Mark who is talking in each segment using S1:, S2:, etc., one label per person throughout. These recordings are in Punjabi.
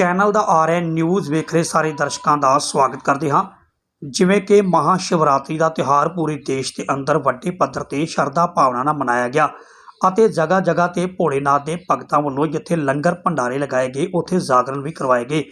S1: ਚੈਨਲ ਦਾ ਆਰਐਨ ਨਿਊਜ਼ ਵੇਖ ਰਹੇ ਸਾਰੇ ਦਰਸ਼ਕਾਂ ਦਾ ਸਵਾਗਤ ਕਰਦੇ ਹਾਂ। ਜਿਵੇਂ ਕਿ ਮਹਾ ਸ਼ਿਵਰਾਤਰੀ ਦਾ ਤਿਉਹਾਰ ਪੂਰੇ ਦੇਸ਼ ਦੇ ਅੰਦਰ ਵੱਡੇ ਪੱਧਰ ਤੇ ਸ਼ਰਧਾ ਭਾਵਨਾ ਨਾਲ ਮਨਾਇਆ ਗਿਆ ਅਤੇ ਜਗ੍ਹਾ ਜਗ੍ਹਾ ਤੇ ਭੋਲੇਨਾਥ ਦੇ ਭਗਤਾਂ ਵੱਲੋਂ ਜਿੱਥੇ ਲੰਗਰ ਭੰਡਾਰੇ ਲਗਾਏ ਗਏ, ਉੱਥੇ ਜਾਗਰਣ ਵੀ ਕਰਵਾਏ ਗਏ।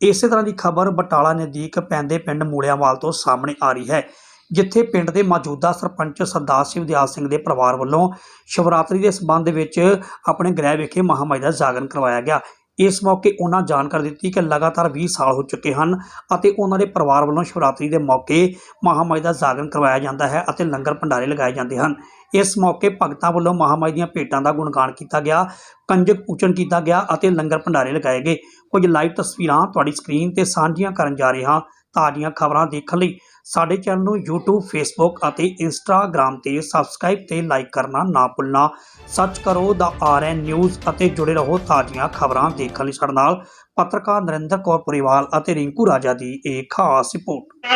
S1: ਇਸੇ ਤਰ੍ਹਾਂ ਦੀ ਖਬਰ ਬਟਾਲਾ ਨਜ਼ਦੀਕ ਪੈਂਦੇ ਪਿੰਡ ਮੂਲਿਆਂਵਾਲ ਤੋਂ ਸਾਹਮਣੇ ਆ ਰਹੀ ਹੈ, ਜਿੱਥੇ ਪਿੰਡ ਦੇ ਮੌਜੂਦਾ ਸਰਪੰਚ ਸਰਦਾਰ ਸ਼ਿਵਦਿਆਲ ਸਿੰਘ ਦੇ ਪਰਿਵਾਰ ਵੱਲੋਂ ਸ਼ਿਵਰਾਤਰੀ ਦੇ ਸਬੰਧ ਵਿੱਚ ਆਪਣੇ ਗ੍ਰਹਿ ਵਿਖੇ ਮਹਾਮਾਈ ਦਾ ਜਾਗਰਣ ਕਰਵਾਇਆ ਗਿਆ। ਇਸ ਮੌਕੇ ਉਹਨਾਂ ਜਾਣਕਾਰੀ ਦਿੱਤੀ ਕਿ ਲਗਾਤਾਰ 20 ਸਾਲ ਹੋ ਚੁੱਕੇ ਹਨ ਅਤੇ ਉਹਨਾਂ ਦੇ ਪਰਿਵਾਰ ਵੱਲੋਂ ਸ਼ਿਵਰਾਤਰੀ ਦੇ ਮੌਕੇ ਮਹਾਮਾਈ ਦਾ ਜਾਗਰਣ ਕਰਵਾਇਆ ਜਾਂਦਾ ਹੈ ਅਤੇ ਲੰਗਰ ਭੰਡਾਰੇ ਲਗਾਏ ਜਾਂਦੇ ਹਨ। ਇਸ ਮੌਕੇ ਭਗਤਾਂ ਵੱਲੋਂ ਮਹਾਮਾਈ ਦੀਆਂ ਭੇਟਾਂ ਦਾ ਗੁਣਗਾਨ ਕੀਤਾ ਗਿਆ, ਕੰਜਕ ਪੂਜਨ ਕੀਤਾ ਗਿਆ ਅਤੇ ਲੰਗਰ ਭੰਡਾਰੇ ਲਗਾਏ ਗਏ। ਕੁਝ ਲਾਈਵ ਤਸਵੀਰਾਂ ਤੁਹਾਡੀ ਸਕਰੀਨ ਤੇ ਸਾਂਝੀਆਂ ਕਰਨ ਜਾ ਰਹੇ ਹਾਂ ਤਾਜ਼ੀਆਂ ਖਬਰਾਂ ਦੇਖਣ ਲਈ ਸਾਡੇ ਚੈਨਲ ਨੂੰ YouTube, Facebook ਅਤੇ Instagram ਤੇ ਸਬਸਕ੍ਰਾਈਬ ਤੇ ਲਾਈਕ ਕਰਨਾ ਨਾ ਭੁੱਲਣਾ। ਸਰਚ ਕਰੋ ਦਾ ਆਰਐਨ ਨਿਊਜ਼ ਅਤੇ ਜੁੜੇ ਰਹੋ ਤਾਜ਼ੀਆਂ ਖਬਰਾਂ ਦੇਖਣ ਲਈ ਸਾਡੇ ਨਾਲ ਪੱਤਰਕਾਰ ਨਰਿੰਦਰ ਕੌਰ ਪੁਰੀਵਾਲ ਅਤੇ ਰਿੰਕੂ ਰਾਜਾ ਦੀ ਇਹ ਖਾਸ ਰਿਪੋਰਟ।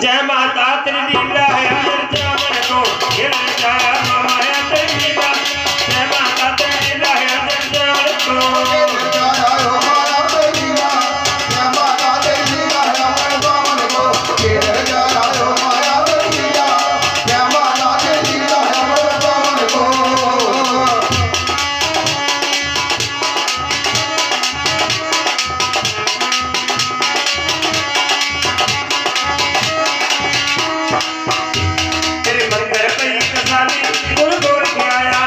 S2: ਜੈ ਮਾਤਾ ਤੇਰੀ ਲੀਲਾ ਹੈ ਅਮਰ ਜਾਵਣ ਕੋ ਗਿਰ गुरु गोर पाया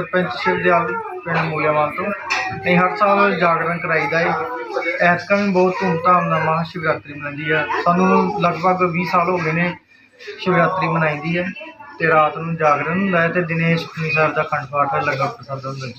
S3: ਸਰਪੰਚ ਸ਼ਿਵਦਿਆਲ ਪਿੰਡ ਮੂਲਿਆਵਾਲ ਤੋਂ। ਅਸੀਂ ਹਰ ਸਾਲ ਜਾਗਰਣ ਕਰਾਈਦਾ ਹੈ ਐਤਕਾਂ ਵੀ ਬਹੁਤ ਧੂਮਧਾਮ ਨਾਲ ਮਹਾ ਸ਼ਿਵਰਾਤਰੀ ਮਨਾਉਂਦੀ ਹੈ ਸਾਨੂੰ ਲਗਭਗ 20 ਸਾਲ ਹੋ ਗਏ ਨੇ ਸ਼ਿਵਰਾਤਰੀ ਮਨਾਈਦੀ ਹੈ ਤੇ ਰਾਤ ਨੂੰ ਜਾਗਰਣ ਹੁੰਦਾ ਹੈ ਤੇ ਦਿਨੇ ਸੁਖਮਨੀ ਸਾਹਿਬ ਦਾ ਖੰਡ ਪਾਠ ਲੱਗਾ ਪ੍ਰਸਾਦ ਹੁੰਦਾ ਹੈ।